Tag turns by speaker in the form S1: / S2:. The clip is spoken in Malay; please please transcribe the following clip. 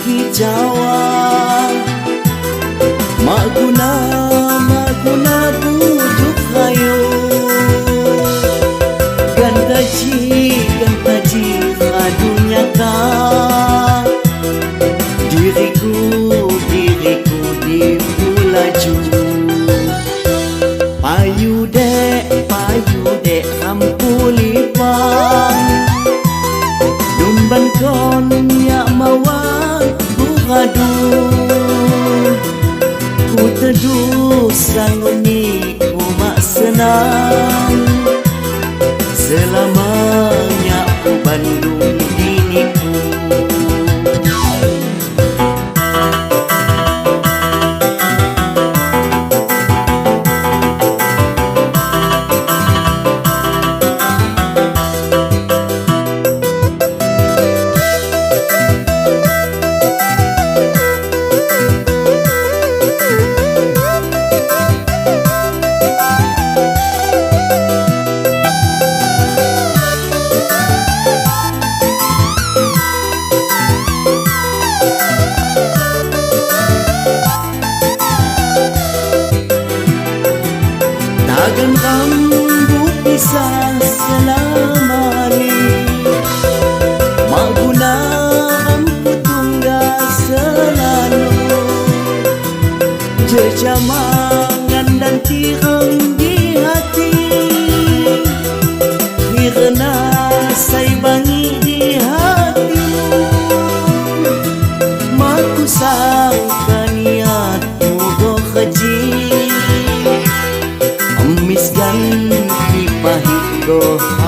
S1: kicauan Maguna, maguna bujuk hayo Ganta ji, ganta ji kadunya ka Diriku, diriku di laju Payu dek, payu dek hampulipang kon ya mawang buhadu Ku teduh sanguni ku mak senang. Selamanya ku Bandung Takkan kamu bisa selamanya. Maguna ampu tunggal selalu Jejamangan dan tirang di hati. Kirana saya bangi di hatimu Maku sangka Cristo.